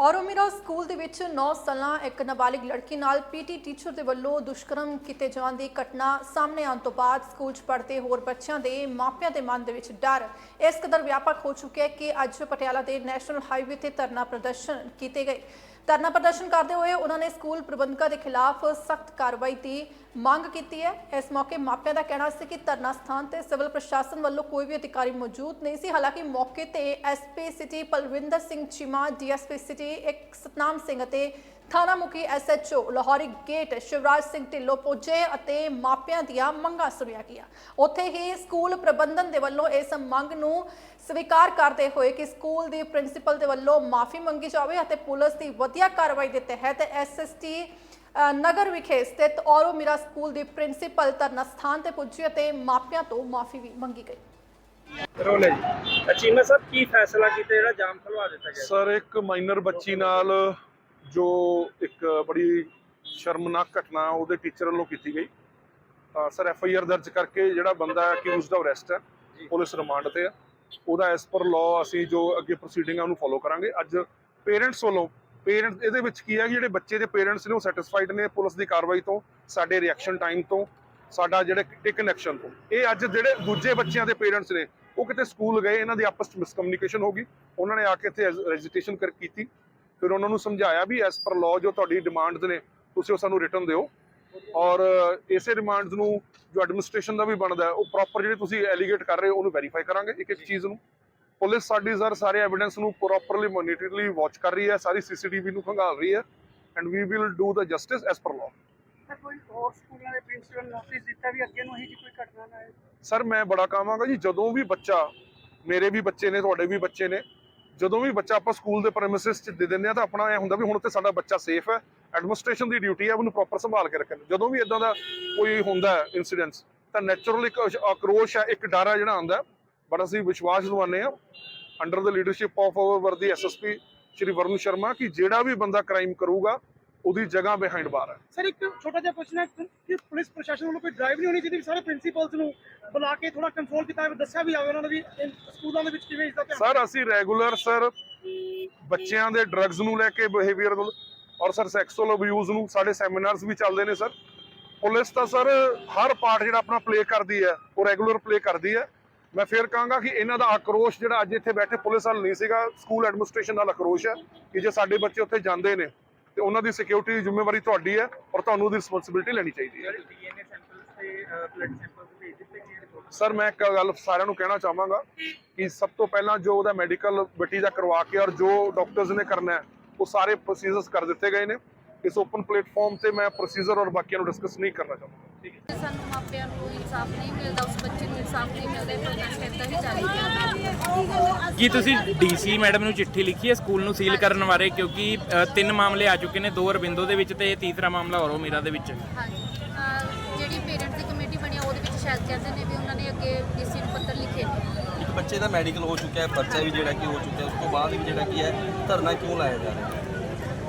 ਔਰੋਮੀਰਾ school ਦੇ ਵਿੱਚ 9 ਸਾਲਾਂ ਇੱਕ ਨਾਬਾਲਿਗ ਲੜਕੀ ਨਾਲ ਪੀਟੀ ਟੀਚਰ ਦੇ ਵੱਲੋਂ ਦੁਸ਼ਕਰਮ ਕੀਤੇ ਜਾਣ ਦੀ ਘਟਨਾ ਸਾਹਮਣੇ ਆਉਣ ਤੋਂ ਬਾਅਦ ਸਕੂਲ 'ਚ ਪੜ੍ਹਦੇ ਹੋਰ ਬੱਚਿਆਂ ਦੇ ਮਾਪਿਆਂ ਦੇ ਮਨ ਦੇ ਵਿੱਚ ਡਰ। ਇਸ ਕਦਰ ਵਿਆਪਕ ਹੋ ਚੁੱਕਿਆ ਹੈ ਕਿ ਅੱਜ ਪਟਿਆਲਾ ਦੇ ਨੈਸ਼ਨਲ ਹਾਈਵੇ ਤੇ ਧਰਨਾ ਪ੍ਰਦਰਸ਼ਨ ਕੀਤੇ ਗਏ। ਧਰਨਾ ਪ੍ਰਦਰਸ਼ਨ ਕਰਦੇ ਹੋਏ ਉਹਨਾਂ ਨੇ ਸਕੂਲ ਪ੍ਰਬੰਧਕਾਂ ਦੇ ਖਿਲਾਫ ਸਖਤ ਕਾਰਵਾਈ ਦੀ ਮੰਗ ਕੀਤੀ ਹੈ। ਇਸ ਮੌਕੇ ਮਾਪਿਆਂ ਦਾ ਕਹਿਣਾ ਸੀ ਕਿ ਧਰਨਾ ਸਥਾਨ ਤੇ ਸਿਵਲ ਪ੍ਰਸ਼ਾਸਨ ਵੱਲੋਂ ਕੋਈ ਵੀ ਅਧਿਕਾਰੀ ਮੌਜੂਦ ਨਹੀਂ ਸੀ। ਹਾਲਾਂਕਿ ਮੌਕੇ ਤੇ SP city Palwinder Singh Cheema, DSP city ਇੱਕ ਸਤਨਾਮ ਸਿੰਘ ਅਤੇ ਥਾਣਾ ਮੁਖੀ ਐਸਐਚਓ ਲਾਹੌਰੀ ਗੇਟ ਸ਼ਿਵਰਾਜ ਸਿੰਘ ਢਿੱਲੋਂ ਪੁੱਜੇ ਅਤੇ ਮਾਪਿਆਂ ਦੀਆਂ ਮੰਗਾਂ ਸੁਣਿਆ ਗਿਆ ਉੱਥੇ ਹੀ ਸਕੂਲ ਪ੍ਰਬੰਧਨ ਦੇ ਵੱਲੋਂ ਇਸ ਮੰਗ ਨੂੰ ਸਵੀਕਾਰ ਕਰਦੇ ਹੋਏ ਕਿ ਸਕੂਲ ਦੀ ਪ੍ਰਿੰਸੀਪਲ ਦੇ ਵੱਲੋਂ ਮਾਫੀ ਮੰਗੀ ਜਾਵੇ ਅਤੇ ਪੁਲਿਸ ਦੀ ਵਧੀਆ ਕਾਰਵਾਈ ਦੇ ਤਹਿਤ ਐਸਐਸਟੀ ਨਗਰ ਵਿਖੇ ਸਥਿਤ ਔਰੋ ਮੀਰਾ ਸਕੂਲ ਦੀ ਪ੍ਰਿੰਸੀਪਲ ਧਰਨਾ ਸਥਾਨ ਤੇ ਪੁੱਜੀ ਅਤੇ ਮਾਪਿਆਂ ਤੋਂ ਮਾਫੀ ਵੀ ਮੰਗੀ ਗਈ। ਰੋਲੇ ਜੀ। ਅਚੀਮਾ ਸਾਹਿਬ ਕੀ ਫੈਸਲਾ ਕੀਤਾ? ਜਿਹੜਾ ਜਾਮ ਖਲਵਾ ਦਿੱਤਾ ਗਿਆ। ਸਰ ਇੱਕ ਮਾਈਨਰ ਬੱਚੀ ਨਾਲ ਜੋ ਇੱਕ ਬੜੀ ਸ਼ਰਮਨਾਕ ਘਟਨਾ ਉਹਦੇ ਟੀਚਰ ਵੱਲੋਂ ਕੀਤੀ ਗਈ। ਤਾਂ ਸਰ ਐਫ ਆਈ ਆਰ ਦਰਜ ਕਰਕੇ ਜਿਹੜਾ ਬੰਦਾ ਅਕਿਊਜ਼ਡ ਆਫ ਅਰੈਸਟ ਹੈ ਪੁਲਿਸ ਰਿਮਾਂਡ ਤੇ ਹੈ। ਉਹਦਾ ਐਸ ਪਰ ਲਾਅ ਅਸੀਂ ਜੋ ਅੱਗੇ ਪ੍ਰੋਸੀਡਿੰਗਾਂ ਨੂੰ ਫੋਲੋ ਕਰਾਂਗੇ। ਅੱਜ ਪੇਰੈਂਟਸ ਵੱਲੋਂ ਪੇਰੈਂਟਸ ਇਹਦੇ ਵਿੱਚ ਕੀ ਹੈ ਕਿ ਜਿਹੜੇ ਬੱਚੇ ਦੇ ਪੇਰੈਂਟਸ ਨੇ ਉਹ ਸੈਟੀਸਫਾਈਡ ਨੇ ਪੁਲਿਸ ਦੀ ਕਾਰਵਾਈ ਤੋਂ ਸਾਡੇ ਰਿਐਕਸ਼ਨ ਟਾਈਮ ਤੋਂ ਸਾਡਾ ਜਿਹੜੇ ਟੇਕਨ ਐਕਸ਼ਨ ਤੋਂ। ਇਹ ਅੱਜ ਜਿਹੜੇ ਦੂਜੇ ਬੱਚਿਆਂ ਦੇ ਪੇਰੈਂਟਸ ਨੇ ਉਹ ਕਿਤੇ ਸਕੂਲ ਗਏ ਇਹਨਾਂ ਦੀ ਆਪਸ ਵਿੱਚ ਮਿਸਕਮਿਊਨੀਕੇਸ਼ਨ ਹੋ ਗਈ। ਉਹਨਾਂ ਨੇ ਆ ਕੇ ਇੱਥੇ ਰੈਜਿਸਟ੍ਰੇਸ਼ਨ ਕਰ ਕੀਤੀ। ਫਿਰ ਉਹਨਾਂ ਨੂੰ ਸਮਝਾਇਆ ਵੀ ਐਸ ਪਰ ਲਾਅ ਜੋ ਤੁਹਾਡੀ ਡਿਮਾਂਡਸ ਨੇ ਤੁਸੀਂ ਉਹ ਸਾਨੂੰ ਰਿਟਰਨ ਦਿਓ। ਔਰ ਇਸੇ ਰਿਮਾਂਡਸ ਨੂੰ ਜੋ ਐਡਮਿਨਿਸਟ੍ਰੇਸ਼ਨ ਦਾ ਵੀ ਬਣਦਾ ਹੈ, ਉਹ ਪ੍ਰੋਪਰ ਜਿਹੜੇ ਤੁਸੀਂ ਐਲੀਗੇਟ ਕਰ ਰਹੇ ਹੋ ਉਹਨੂੰ ਵੈਰੀਫਾਈ ਕਰਾਂਗੇ ਇੱਕ ਇੱਕ ਚੀਜ਼ ਨੂੰ। ਪੁਲਿਸ ਸਾਡੀ ਸਰ ਸਾਰੇ ਐਵੀਡੈਂਸ ਨੂੰ ਪ੍ਰੋਪਰਲੀ ਮੋਨੀਟਰਲੀ ਵਾਚ ਕਰ ਰਹੀ ਹੈ ਸਾਰੀ ਸੀਸੀਟੀਵੀ ਨੂੰ ਖੰਗਾਲ ਰਹੀ ਹੈ and we will do the justice as per law ਤਾਂ ਕੋਈ ਹੋਰ ਸਕੂਲਾਂ ਦੇ ਪ੍ਰਿੰਸੀਪਲ ਨੋਟਿਸ ਦਿੱਤਾ ਵੀ ਅੱਗੇ ਨੂੰ ਹੀ ਜੀ ਕੋਈ ਘਟਨਾ ਨਾ ਆਏ? ਸਰ ਮੈਂ ਬੜਾ ਕਹਾਂਗਾ ਜੀ ਜਦੋਂ ਵੀ ਬੱਚਾ ਮੇਰੇ ਵੀ ਬੱਚੇ ਨੇ ਤੁਹਾਡੇ ਵੀ ਬੱਚੇ ਨੇ ਜਦੋਂ ਵੀ ਬੱਚਾ ਆਪਾਂ ਸਕੂਲ ਦੇ ਪ੍ਰੈਮਿਸਿਸ 'ਚ ਦੇ ਦਿੰਦੇ ਆ ਤਾਂ ਆਪਣਾ ਇਹ ਹੁੰਦਾ ਵੀ ਹੁਣ ਤੇ ਸਾਡਾ ਬੱਚਾ ਸੇਫ ਹੈ ਐਡਮਿਨਿਸਟ੍ਰੇਸ਼ਨ ਦੀ ਡਿਊਟੀ ਹੈ ਉਹਨੂੰ ਪ੍ਰੋਪਰ ਸੰਭਾਲ ਕੇ ਰੱਖਣ। ਜਦੋਂ ਵੀ ਇਦਾਂ ਦਾ ਕੋਈ ਹੁੰਦਾ ਹੈ ਇਨਸੀਡੈਂਟਸ ਤਾਂ ਨੈਚੁਰਲ ਇੱਕ ਆਕਰੋਸ਼ ਹੈ ਇੱਕ ਡਰ ਹੈ ਜਿਹੜਾ ਆਉਂਦਾ ਬਟ ਅਸੀਂ ਵਿਸ਼ਵਾਸ ਦਿਵਾਉਂਦੇ ਆ under the leadership of our worthy SSP Shri Varun Sharma, ਕਿ ਜਿਹੜਾ ਵੀ ਬੰਦਾ ਕ੍ਰਾਈਮ ਕਰੂਗਾ ਉਹਦੀ ਜਗ੍ਹਾ ਬਿਹਾਈਂਡ ਬਾਰ ਹੈ। ਸਰ ਇੱਕ ਛੋਟਾ ਜਿਹਾ ਕੁਐਸਚਨ ਹੈ ਕਿ ਪੁਲਿਸ ਪ੍ਰਸ਼ਾਸਨ ਵੱਲੋਂ ਕੋਈ ਡਰਾਈਵ ਨਹੀਂ ਹੋਣੀ ਚਾਹੀਦੀ? ਸਾਰੇ ਪ੍ਰਿੰਸੀਪਲਸ ਨੂੰ ਬੁਲਾ ਕੇ ਥੋੜਾ ਕੰਟਰੋਲ ਕੀਤਾ ਦੱਸਿਆ ਵੀ ਜਾਵੇ ਉਹਨਾਂ ਨੂੰ ਵੀ ਸਕੂਲਾਂ ਦੇ ਵਿੱਚ ਕਿਵੇਂ ਇਸ ਦਾ ਧਿਆਨ ਸਰ ਅਸੀਂ ਰੈਗੂਲਰ ਸਰ ਬੱਚਿਆਂ ਦੇ ਡਰੱਗਸ ਨੂੰ ਲੈ ਕੇ behaviour or sir sexual abuse ਨੂੰ ਸਾਡੇ ਸੈਮੀਨਾਰਸ ਵੀ ਚੱਲਦੇ ਨੇ ਸਰ ਪੁਲਿਸ ਤਾਂ ਸਰ ਹਰ ਪਾਰਟ ਜਿਹੜਾ ਆਪਣਾ ਪਲੇ ਕਰਦੀ ਹੈ ਉਹ ਰੈਗੂਲਰ ਪਲੇ ਕਰਦੀ ਹੈ। ਮੈਂ ਫਿਰ ਕਹਾਂਗਾ ਕਿ ਇਹਨਾਂ ਦਾ ਆਕਰੋਸ਼ ਜਿਹੜਾ ਅੱਜ ਇੱਥੇ ਬੈਠੇ ਪੁਲਿਸ ਵਾਲ ਨਹੀਂ ਸੀਗਾ ਸਕੂਲ ਐਡਮਿਨਿਸਟ੍ਰੇਸ਼ਨ ਨਾਲ ਆਕਰੋਸ਼ ਹੈ ਕਿ ਜੇ ਸਾਡੇ ਬੱਚੇ ਉੱਥੇ ਜਾਂਦੇ ਨੇ ਤੇ ਉਹਨਾਂ ਦੀ ਸਿਕਿਉਰਿਟੀ ਦੀ ਜ਼ਿੰਮੇਵਾਰੀ ਤੁਹਾਡੀ ਹੈ ਔਰ ਤੁਹਾਨੂੰ ਉਹਦੀ ਰਿਸਪੌਂਸਿਬਿਲਟੀ ਲੈਣੀ ਚਾਹੀਦੀ ਹੈ। ਜਿਹੜੇ ਡੀਐਨਏ ਸੈਂਪਲਸ ਤੇ ਬਲੱਡ ਸੈਂਪਲਸ ਭੇਜ ਦਿੱਤੇ ਗਏ ਨੇ ਸਰ ਮੈਂ ਇੱਕ ਗੱਲ ਸਾਰਿਆਂ ਨੂੰ ਕਹਿਣਾ ਚਾਹਾਂਗਾ ਕਿ ਸਭ ਤੋਂ ਪਹਿਲਾਂ ਜੋ ਉਹਦਾ ਮੈਡੀਕਲ ਬੇਟੀ ਦਾ ਕਰਵਾ ਕੇ ਔਰ ਜੋ ਡਾਕਟਰਸ ਨੇ ਕਰਨਾ ਹੈ ਉਹ ਸਾਰੇ ਪ੍ਰੋਸੀਜਰਸ ਕਰ ਦਿੱਤੇ ਗਏ ਨੇ। ਇਸ ਓਪਨ ਪਲੇਟਫਾਰਮ ਤੇ ਮੈਂ ਪ੍ਰੋਸੀਜਰ ਔਰ ਬਾਕੀਆਂ ਨੂੰ ਡਿਸਕਸ ਨਹੀਂ ਕਰਨਾ ਚਾਹੁੰਦਾ। ਠੀਕ ਹੈ। ਸਾਨੂੰ ਮਾਪਿਆਂ ਨੂੰ ਇਨਸਾਫ ਨਹੀਂ ਮਿਲਦਾ ਉਸ ਬੱਚੇ ਨੂੰ ਇਨਸਾਫ ਨਹੀਂ ਮਿਲਦਾ ਤਾਂ ਪ੍ਰੋਟੈਸਟ ਇੱਦਾਂ ਹੀ ਚੱਲ ਰਿਹਾ ਕੀ ਤੁਸੀਂ ਡੀਸੀ ਮੈਡਮ ਨੂੰ ਚਿੱਠੀ ਲਿਖੀ ਹੈ ਸਕੂਲ ਨੂੰ ਸੀਲ ਕਰਨ ਬਾਰੇ? ਕਿਉਂਕਿ ਅ, ਤਿੰਨ ਮਾਮਲੇ ਆ ਚੁੱਕੇ ਨੇ ਦੋ ਅਰਬਿੰਦੋ ਦੇ ਵਿੱਚ ਤੇ ਤੀਸਰਾ ਮਾਮਲਾ ਔਰੋ ਮੀਰਾ ਦੇ ਵਿੱਚ। ਹਾਂਜੀ ਅਹ ਜਿਹੜੀ ਪੇਰੈਂਟਸ ਦੀ ਕਮੇਟੀ ਬਣੀ ਆ ਉਹਦੇ ਵਿੱਚ ਸ਼ਾਇਦ ਕਹਿੰਦੇ ਨੇ ਵੀ ਉਹਨਾਂ ਨੇ ਅੱਗੇ ਡੀਸੀ ਨੂੰ ਪੱਤਰ ਲਿਖੇ ਨੇ। ਇੱਕ ਬੱਚੇ ਦਾ ਮੈਡੀਕਲ ਹੋ ਚੁੱਕਿਆ ਹੈ ਪਰਚਾ ਵੀ ਜਿਹੜਾ ਕਿ ਹੋ ਚੁੱਕਿਆ ਉਸ ਤੋਂ ਬਾਅਦ ਵੀ ਜਿਹੜਾ ਕੀ ਹੈ ਧਰਨਾ ਕਿਉਂ ਲਾਇਆ ਜਾ ਰਿਹਾ ਹੈ?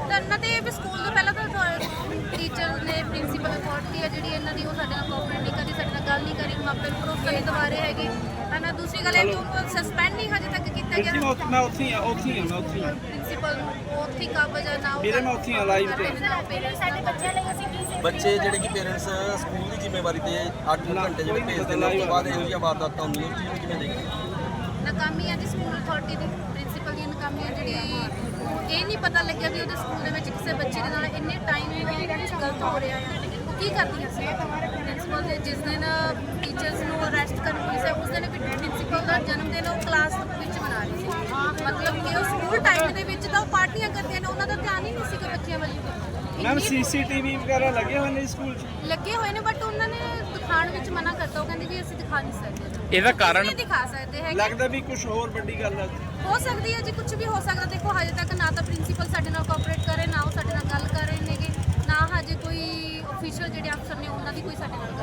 ਧਰਨਾ ਤੇ ਵੀ ਸਕੂਲ ਤੋਂ ਪਹਿਲਾਂ ਤਾਂ ਟੀਚਰ ਨੇ ਪ੍ਰਿੰਸੀਪਲ ਅਥਾਰਟੀ ਹੈ ਜਿਹੜੀ ਇਹਨਾਂ ਦੀ ਉਹ ਸਾਡੇ ਨਾਲ ਕੋਆਪਰੇਟ ਨਹੀਂ ਕਰੀ ਸਾਡੇ ਨਾਲ ਗੱਲ ਨਹੀਂ ਕਰੀ ਮਾਪੇ ਨੂੰ ਭਰੋਸਾ ਨਹੀਂ ਦਿਵਾ ਰਹੇ ਹੈਗੇ। ਹਨਾ ਦੂਸਰੀ ਗੱਲ ਇਹ ਕਿ ਉਹਨੂੰ ਸਸਪੈਂਡ ਨਹੀਂ ਹਜੇ ਤੱਕ ਕੀਤਾ ਗਿਆ। ਮੈਂ ਉੱਥੇ ਆ ਉੱਥੇ ਹੀ ਆ ਮੈਂ ਉੱਥੇ ਹੀ ਆ ਪ੍ਰਿੰਸੀਪਲ ਨੂੰ ਉਹ ਉੱਥੇ ਹੀ ਕਾਬਜ ਆ ਨਾ ਉਹ ਵੀਰੇ, ਮੈਂ ਉੱਥੇ ਹੀ ਆ, live ਤੇ। ਸਾਡੇ ਬੱਚਿਆਂ ਲਈ ਅਸੀਂ ਕੀ ਸੇਵਾ ਬੱਚੇ ਜਿਹੜੇ ਕਿ ਪੇਰੈਂਟਸ ਸਕੂਲ ਦੀ ਜ਼ਿੰਮੇਵਾਰੀ ਤੇ 8 ਘੰਟੇ ਜਿਹੜੇ ਭੇਜਦੇ ਨੇ ਉਸ ਤੋਂ ਬਾਅਦ ਇਹੋ ਜਿਹੀਆਂ ਵਾਰਦਾਤਾਂ ਹੁੰਦੀਆਂ ਉਸ ਚੀਜ਼ ਨੂੰ ਕਿਵੇਂ ਦੇਖਦੇ ਹੋ? ਨਾਕਾਮੀ ਹੈ ਜੀ ਸਕੂਲ ਅਥਾਰਟੀ ਦੀ ਪ੍ਰਿੰਸੀਪਲ ਦੀ ਨਾਕਾਮੀ ਹੈ ਜਿਹੜੀ ਇਹ ਨਹੀਂ ਪਤਾ ਲੱਗਿਆ ਵੀ ਉਹਦੇ ਸਕੂਲ ਦੇ ਵਿੱਚ ਕਿਸੇ ਬੱਚੇ ਦੇ ਨਾਲ ਇੰਨੇ ਟਾਈਮ ਗਲਤ ਹੋ ਰਿਹਾ ਹੈ ਕੀ ਕਰਦੀਆਂ ਸੀ ਪ੍ਰਿੰਸੀਪਲ ਦੇ ਜਿਸ ਦਿਨ ਟੀਚਰਸ ਨੂੰ ਅਰੈਸਟ ਕਰਨ ਪੁਲਿਸ ਹੈ ਉਸ ਦਿਨ ਵੀ ਪ੍ਰਿੰਸੀਪਲ ਦਾ ਜਨਮ ਦਿਨ ਉਹ ਕਲਾਸ ਵਿੱਚ ਮਨਾ ਰਹੀ ਸੀ। ਮਤਲਬ ਕਿ ਉਹ ਸਕੂਲ ਟਾਈਮ ਦੇ ਵਿੱਚ ਤਾਂ ਉਹ ਪਾਰਟੀਆਂ ਕਰਦੀਆਂ ਨੇ ਉਹਨਾਂ ਦਾ ਧਿਆਨ ਹੀ ਨਹੀਂ ਸੀਗਾ ਬੱਚਿਆਂ ਵੱਲ। ਮੈਮ ਸੀਸੀਟੀਵੀ ਵਗੈਰਾ ਲੱਗੇ ਹੋਏ ਨੇ ਸਕੂਲ 'ਚ? ਲੱਗੇ ਹੋਏ ਨੇ ਬਟ ਉਹਨਾਂ ਨੇ ਦਿਖਾਉਣ ਵਿੱਚ ਮਨਾ ਕਰਤਾ। ਉਹ ਕਹਿੰਦੇ ਵੀ ਅਸੀਂ ਦਿਖਾ ਨਹੀਂ ਸਕਦੇ। ਇਹਦਾ ਕਾਰਨ ਨਹੀਂ ਦਿਖਾ ਸਕਦੇ ਹੈਗੇ। ਲੱਗਦਾ ਵੀ ਕੁਝ ਹੋਰ ਵੱਡੀ ਗੱਲ ਹੈ ਹੋ ਸਕਦੀ ਹੈ ਜੀ ਕੁਝ ਵੀ ਹੋ ਸਕਦਾ। ਦੇਖੋ ਹਜੇ ਤੱਕ ਨਾ ਤਾਂ ਪ੍ਰਿੰਸੀਪਲ ਸਾਡੇ ਨਾਲ ਕੋਆਪਰੇਟ ਕਰ ਰਹੇ ਨਾ ਉਹ ਸਾਡੇ ਨਾਲ ਗੱਲ ਕਰ ਰਹੇ ਨੇਗੇ ਨਾ ਹਜੇ ਕੋਈ ਅਫੀਸ਼ੀਅਲ ਜਿਹੜੇ ਅਫਸਰ ਨੇ ਉਹਨਾਂ ਦੀ ਕੋਈ ਸਾਡੇ ਨਾਲ ਗੱਲ